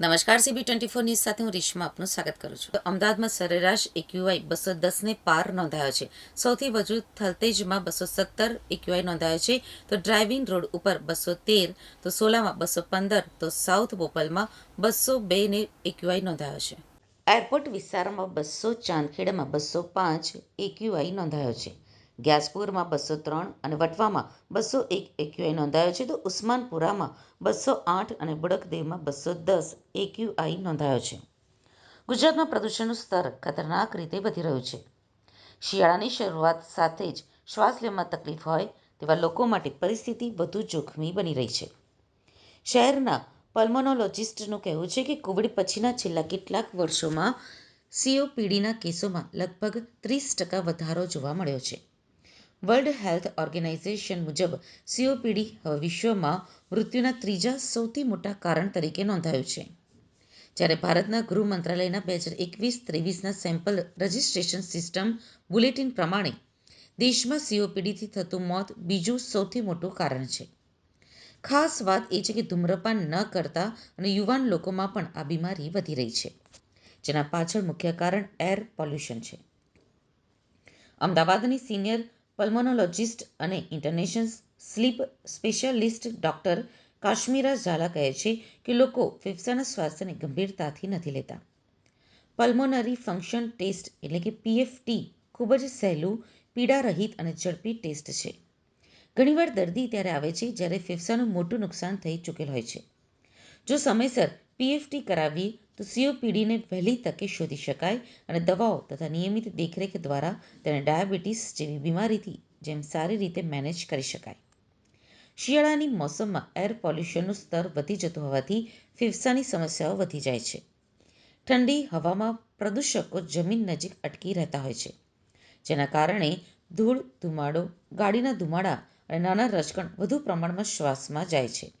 નમસ્કાર CB twenty four news સાથે હું રેશમા આપનું સ્વાગત કરું છું. અમદાવાદમાં સરેરાશ એક્યુઆઈ બસો દસને પાર નોંધાયો છે. સૌથી વધુ થલતેજમાં બસો સત્તર એક્યુઆઈ નોંધાયો છે. તો ડ્રાઇવિંગ રોડ ઉપર બસો તેર, તો સોલામાં બસો પંદર, તો સાઉથ બોપલમાં બસો બેને એક્યુઆઈ નોંધાયો છે. એરપોર્ટ વિસ્તારમાં બસો ચાંદખેડામાં બસો પાંચ એક્યુઆઈ નોંધાયો છે. ગ્યાસપુરમાં બસો ત્રણ અને વટવામાં બસો એક એક્યુઆઈ નોંધાયો છે. તો ઉસ્માનપુરામાં બસો આઠ અને બુડકદેવમાં બસો દસ એક્યુઆઈ નોંધાયો છે. ગુજરાતમાં પ્રદૂષણનું સ્તર ખતરનાક રીતે વધી રહ્યું છે. શિયાળાની શરૂઆત સાથે જ શ્વાસ લેવામાં તકલીફ હોય તેવા લોકો માટે પરિસ્થિતિ વધુ જોખમી બની રહી છે. શહેરના પલ્મોનોલોજિસ્ટનું કહેવું છે કે કોવિડ પછીના છેલ્લા કેટલાક વર્ષોમાં સીઓપીડીના કેસોમાં લગભગ ત્રીસ ટકા વધારો જોવા મળ્યો છે. વર્લ્ડ હેલ્થ ઓર્ગેનાઇઝેશન મુજબ સીઓપીડી હવે વિશ્વમાં મૃત્યુના ત્રીજા સૌથી મોટા કારણ તરીકે નોંધાયું છે. જ્યારે ભારતના ગૃહ મંત્રાલયના બે હજાર એકવીસ ત્રેવીસના સેમ્પલ રજિસ્ટ્રેશન સિસ્ટમ બુલેટિન પ્રમાણે દેશમાં સીઓપીડીથી થતું મોત બીજું સૌથી મોટું કારણ છે. ખાસ વાત એ છે કે ધૂમ્રપાન ન કરતા અને યુવાન લોકોમાં પણ આ બીમારી વધી રહી છે, જેના પાછળ મુખ્ય કારણ એર પોલ્યુશન છે. અમદાવાદની સિનિયર પલ્મોનોલોજિસ્ટ અને international sleep specialist doctor Kashmira Jhala કહે છે કે લોકો ફેફસાના સ્વાસ્થ્યને ગંભીરતાથી નથી લેતા. પલ્મોનરી ફંક્શન ટેસ્ટ એટલે કે પીએફટી ખૂબ જ સહેલું, પીડારહિત અને ઝડપી ટેસ્ટ છે. ઘણીવાર દર્દી ત્યારે આવે છે જ્યારે ફેફસાનું મોટું નુકસાન થઈ ચૂકેલ હોય છે. જો સમયસર પીએફટી કરાવીએ તો સીઓપીડીને વહેલી તકે શોધી શકાય અને દવાઓ તથા નિયમિત દેખરેખ દ્વારા તેને ડાયાબિટીસ જેવી બીમારીથી જેમ સારી રીતે મેનેજ કરી શકાય. શિયાળાની મોસમમાં એર પોલ્યુશનનું સ્તર વધી જતું હોવાથી ફેફસાની સમસ્યાઓ વધી જાય છે. ઠંડી હવામાં પ્રદૂષકો જમીન નજીક અટકી રહેતા હોય છે, જેના કારણે ધૂળ, ધુમાડો, ગાડીના ધુમાડા અને નાના રજકણ વધુ પ્રમાણમાં શ્વાસમાં જાય છે.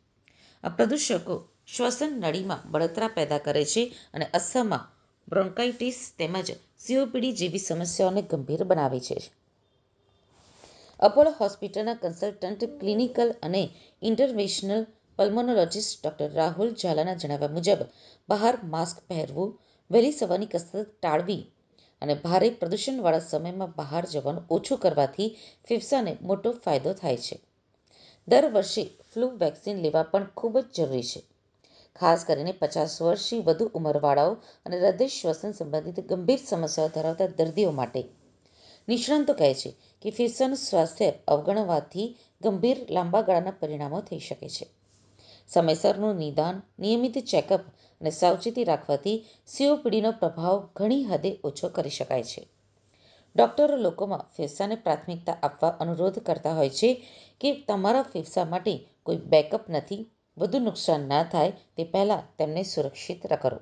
આ પ્રદૂષકો શ્વસન નળીમાં બળતરા પેદા કરે છે અને અસ્થમા, બ્રોન્કાઇટિસ તેમજ સીઓપીડી જેવી સમસ્યાઓને ગંભીર બનાવે છે. અપોલો હોસ્પિટલના કન્સલ્ટન્ટ, ક્લિનિકલ અને ઇન્ટરવેશનલ પલ્મોનોલોજિસ્ટ ડોક્ટર રાહુલ ઝાલાના જણાવ્યા મુજબ, બહાર માસ્ક પહેરવું, વહેલી સવારની કસરત ટાળવી અને ભારે પ્રદૂષણવાળા સમયમાં બહાર જવાનું ઓછું કરવાથી ફેફસાને મોટો ફાયદો થાય છે. દર વર્ષે ફ્લૂ વેક્સિન લેવા પણ ખૂબ જ જરૂરી છે. ખાસ કરીને પચાસ વર્ષથી વધુ ઉંમરવાળાઓ અને હૃદય શ્વસન સંબંધિત ગંભીર સમસ્યાઓ ધરાવતા દર્દીઓ માટે. નિષ્ણાતો કહે છે કે ફેફસાનું સ્વાસ્થ્ય અવગણવાથી ગંભીર લાંબા ગાળાના પરિણામો થઈ શકે છે. સમયસરનું નિદાન, નિયમિત ચેકઅપ અને સાવચેતી રાખવાથી સીઓપીડીનો પ્રભાવ ઘણી હદે ઓછો કરી શકાય છે. ડૉક્ટરો લોકોમાં ફેફસાને પ્રાથમિકતા આપવા અનુરોધ કરતા હોય છે કે તમારા ફેફસા માટે કોઈ બેકઅપ નથી વધુ નુકસાન ના થાય તે પહેલાં તેમને સુરક્ષિત કરો